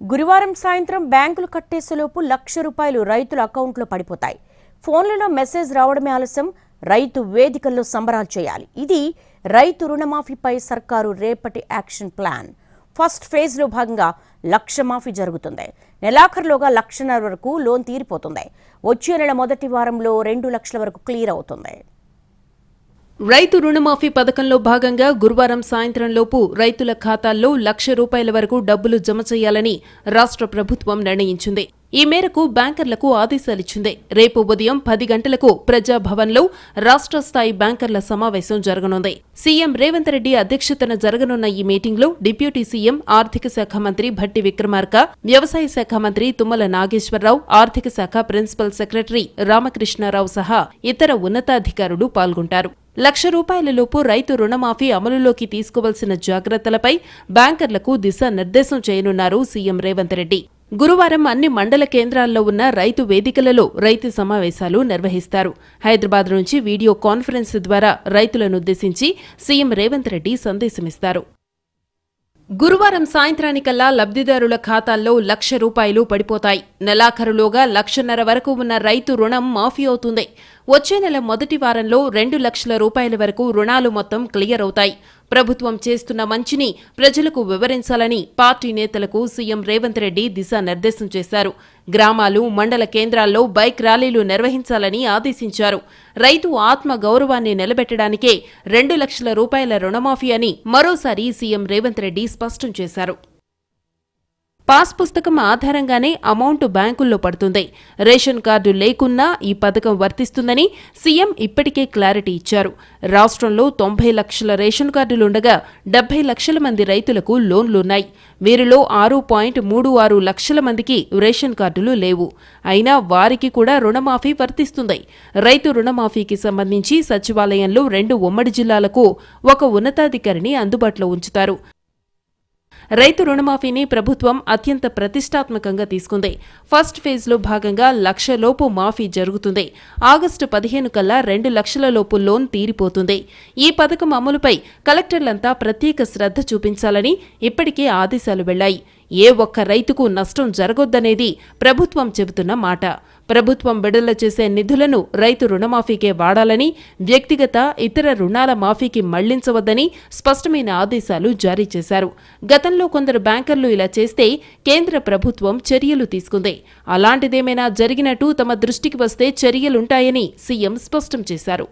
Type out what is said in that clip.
గురువారం సాయంత్రం బ్యాంకులు కట్టేసేలోపు లక్ష రూపాయలు రైతుల అకౌంట్లో పడిపోతాయి. ఫోన్లలో మెసేజ్ రావడమే ఆలస్యం. రైతు వేదికల్లో సంబరాలు చేయాలి. ఇది రైతు రుణమాఫీపై సర్కారు రేపటి యాక్షన్ ప్లాన్. ఫస్ట్ ఫేజ్లో భాగంగా లక్ష మాఫీ జరుగుతుంది. నెలాఖరులోగా లక్షన్నర వరకు లోన్ తీరిపోతుంది. వచ్చే నెల మొదటి వారంలో రెండు లక్షల వరకు క్లియర్ అవుతుంది. రైతు రుణమాఫీ పథకంలో భాగంగా గురువారం సాయంత్రంలోపు రైతుల ఖాతాల్లో లక్ష రూపాయల వరకు డబ్బులు జమ చేయాలని రాష్ట్ర ప్రభుత్వం నిర్ణయించింది. ఈ మేరకు బ్యాంకర్లకు ఆదేశాలిచ్చింది రేపు ఉదయం పది గంటలకు ప్రజాభవన్లో రాష్ట్ర స్థాయి బ్యాంకర్ల సమావేశం జరగనుంది. సీఎం రేవంత్ రెడ్డి అధ్యక్షతన జరగనున్న ఈ మీటింగ్లో డిప్యూటీ సీఎం ఆర్థిక శాఖ మంత్రి భట్టి విక్రమార్క వ్యవసాయ శాఖ మంత్రి తుమ్మల నాగేశ్వరరావు ఆర్థిక శాఖ ప్రిన్సిపల్ సెక్రటరీ రామకృష్ణారావు సహా ఇతర ఉన్నతాధికారులు పాల్గొంటారు. లక్ష రూపాయలలోపు రైతు రుణమాఫీ అమలులోకి తీసుకోవాల్సిన జాగ్రత్తలపై బ్యాంకర్లకు దిశానిర్దేశం చేయనున్నారు సీఎం రేవంత్ రెడ్డి. గురువారం అన్ని మండల కేంద్రాల్లో ఉన్న రైతు వేదికలలో రైతు సమావేశాలు నిర్వహిస్తారు. హైదరాబాద్ నుంచి వీడియో కాన్ఫరెన్స్ ద్వారా రైతులనుద్దేశించి సీఎం రేవంత్ రెడ్డి సందేశమిస్తారు. గురువారం సాయంత్రానికల్లా లబ్ధిదారుల ఖాతాల్లో లక్ష రూపాయలు పడిపోతాయి. నెలాఖరులోగా లక్షన్నర వరకు ఉన్న రైతు రుణం మాఫీ అవుతుంది. వచ్చే నెల మొదటి వారంలో రెండు లక్షల రూపాయల వరకు రుణాలు మొత్తం క్లియర్ అవుతాయి. ప్రభుత్వం చేస్తున్న మంచిని ప్రజలకు వివరించాలని పార్టీ నేతలకు సీఎం రేవంత్ రెడ్డి దిశానిర్దేశం చేశారు. గ్రామాలు మండల కేంద్రాల్లో బైక్ ర్యాలీలు నిర్వహించాలని ఆదేశించారు. రైతు ఆత్మ గౌరవాన్ని నిలబెట్టడానికే రెండు లక్షల రూపాయల రుణమాఫీ అని మరోసారి సీఎం రేవంత్ రెడ్డి స్పష్టం చేశారు. పాస్ పుస్తకం ఆధారంగానే అమౌంట్ బ్యాంకుల్లో పడుతుంది. రేషన్ కార్డు లేకున్నా ఈ పథకం వర్తిస్తుందని సీఎం ఇప్పటికే క్లారిటీ ఇచ్చారు. రాష్ట్రంలో తొంభై లక్షల రేషన్ కార్డులుండగా డెబ్బై లక్షల మంది రైతులకు లోన్లున్నాయి. వీరిలో ఆరు పాయింట్ మూడు ఆరు లక్షల మందికి రేషన్ కార్డులు లేవు. అయినా వారికి కూడా రుణమాఫీ వర్తిస్తుంది. రైతు రుణమాఫీకి సంబంధించి సచివాలయంలో రెండు ఉమ్మడి జిల్లాలకు ఒక ఉన్నతాధికారిని అందుబాటులో ఉంచుతారు. రైతు రుణమాఫీని ప్రభుత్వం అత్యంత ప్రతిష్టాత్మకంగా తీసుకుంది. ఫస్ట్ ఫేజ్లో భాగంగా లక్షలోపు మాఫీ జరుగుతుంది. ఆగస్టు పదిహేను కల్లా రెండు లక్షల లోపు లోన్ తీరిపోతుంది. ఈ పథకం అమలుపై కలెక్టర్లంతా ప్రత్యేక శ్రద్ధ చూపించాలని ఇప్పటికే ఆదేశాలు వెళ్ళాయి ఏ ఒక్క రైతుకు నష్టం జరగొద్దనేది ప్రభుత్వం చెబుతున్న మాట. ప్రభుత్వం విడుదల చేసే నిధులను రైతు రుణమాఫీకే వాడాలని వ్యక్తిగత ఇతర రుణాల మాఫీకి మళ్ళించవద్దని స్పష్టమైన ఆదేశాలు జారీ చేశారు. గతంలో కొందరు బ్యాంకర్లు ఇలా చేస్తే కేంద్ర ప్రభుత్వం చర్యలు తీసుకుంది. అలాంటిదేమైనా జరిగినట్టు తమ దృష్టికి వస్తే చర్యలుంటాయని సీఎం స్పష్టం చేశారు.